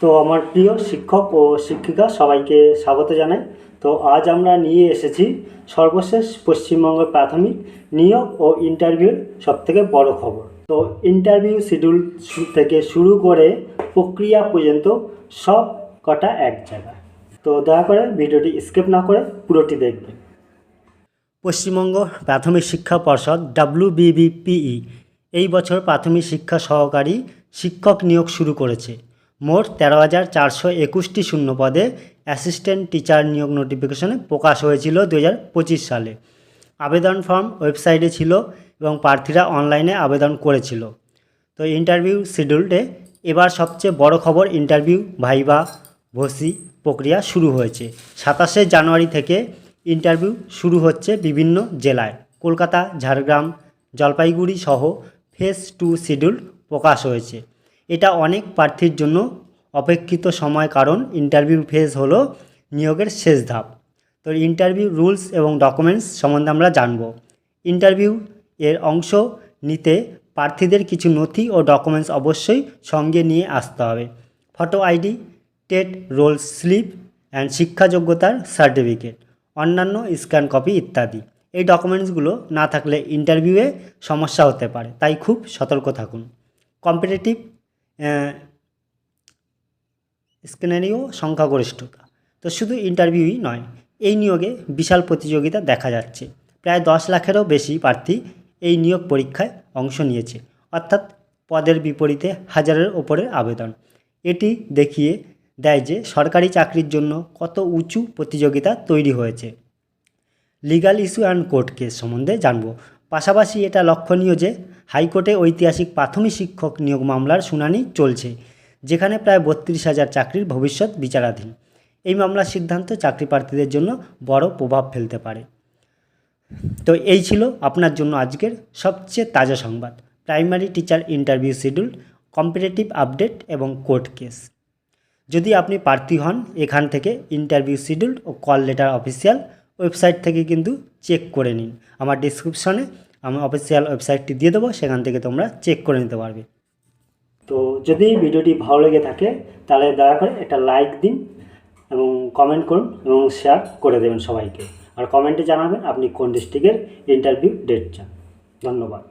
তো আমার প্রিয় শিক্ষক ও শিক্ষিকা সবাইকে স্বাগত জানাই। তো আজ আমরা নিয়ে এসেছি সর্বশেষ পশ্চিমবঙ্গের প্রাথমিক, নিয়োগ ও ইন্টারভিউর সবথেকে বড় খবর। তো ইন্টারভিউ শিডিউল থেকে শুরু করে প্রক্রিয়া পর্যন্ত সব কটা এক জায়গায়। তো দয়া করে ভিডিওটি স্কিপ না করে পুরোটি দেখবেন। পশ্চিমবঙ্গ প্রাথমিক শিক্ষা পর্ষদ ডাব্লিউবিবিপিই এই বছর প্রাথমিক শিক্ষা সহকারী শিক্ষক নিয়োগ শুরু করেছে। মোট তেরো হাজার চারশো একুশটি শূন্য পদে অ্যাসিস্ট্যান্ট টিচার নিয়োগ নোটিফিকেশনে প্রকাশ হয়েছিল দু হাজার পঁচিশ সালে। আবেদন ফর্ম ওয়েবসাইটে ছিল এবং প্রার্থীরা অনলাইনে আবেদন করেছিল। তো ইন্টারভিউ শিডিউলডে এবার সবচেয়ে বড় খবর ইন্টারভিউ ভাইবা ভসি প্রক্রিয়া শুরু হয়েছে। সাতাশে জানুয়ারি থেকে ইন্টারভিউ শুরু হচ্ছে বিভিন্ন জেলায়। কলকাতা, ঝাড়গ্রাম, জলপাইগুড়ি সহ ফেস টু শিডিউল প্রকাশ হয়েছে। এটা অনেক প্রার্থীর জন্য অপেক্ষিত সময়, কারণ ইন্টারভিউ ফেজ হলো নিয়োগের শেষ ধাপ। তো ইন্টারভিউ রুলস এবং ডকুমেন্টস সম্বন্ধে আমরা জানব। ইন্টারভিউ এর অংশ নিতে প্রার্থীদের কিছু নথি ও ডকুমেন্টস অবশ্যই সঙ্গে নিয়ে আসতে হবে। Photo ID TET roll slip and শিক্ষা যোগ্যতার সার্টিফিকেট অন্যান্য স্ক্যান কপি ইত্যাদি। এই ডকুমেন্টসগুলো না থাকলে ইন্টারভিউয়ে সমস্যা হতে পারে, তাই খুব সতর্ক থাকুন। কম্পিটিটিভ স্ক্যানারিও সংখ্যাগরিষ্ঠতা। তো শুধু ইন্টারভিউই নয়, এই নিয়োগে বিশাল প্রতিযোগিতা দেখা যাচ্ছে। প্রায় দশ লাখেরও বেশি প্রার্থী এই নিয়োগ পরীক্ষায় অংশ নিয়েছে, অর্থাৎ পদের বিপরীতে হাজারের ওপরের আবেদন। এটি দেখিয়ে দেয় যে সরকারি চাকরির জন্য কত উঁচু প্রতিযোগিতা তৈরি হয়েছে। Legal issue and court case সম্বন্ধে জানব। পাশাপাশি এটা লক্ষণীয় যে হাইকোর্টে ঐতিহাসিক প্রাথমিক শিক্ষক নিয়োগ মামলার শুনানি চলছে, যেখানে প্রায় বত্রিশ হাজার চাকরির ভবিষ্যৎ বিচারাধীন। এই মামলার সিদ্ধান্ত চাকরি প্রার্থীদের জন্য বড় প্রভাব ফেলতে পারে। তো এই ছিল আপনার জন্য আজকের সবচেয়ে তাজা সংবাদ, primary teacher interview schedule, competitive update এবং কোর্ট কেস। যদি আপনি প্রার্থী হন, এখান থেকে ইন্টারভিউ শিডিউল ও কল লেটার অফিসিয়াল ওয়েবসাইট থেকে কিন্তু চেক করে নিন। আমার ডিসক্রিপশনে আমি অফিসিয়াল ওয়েবসাইটটি দিয়ে দেবো, সেখান থেকে তোমরা চেক করে নিতে পারবে। তো যদি ভিডিওটি ভালো লেগে থাকে, তাহলে দয়া করে একটা লাইক দিন এবং কমেন্ট করুন এবং শেয়ার করে দেবেন সবাইকে। আর কমেন্টে জানাবেন আপনি কোন ডিস্ট্রিক্টের ইন্টারভিউ ডেট চান। ধন্যবাদ।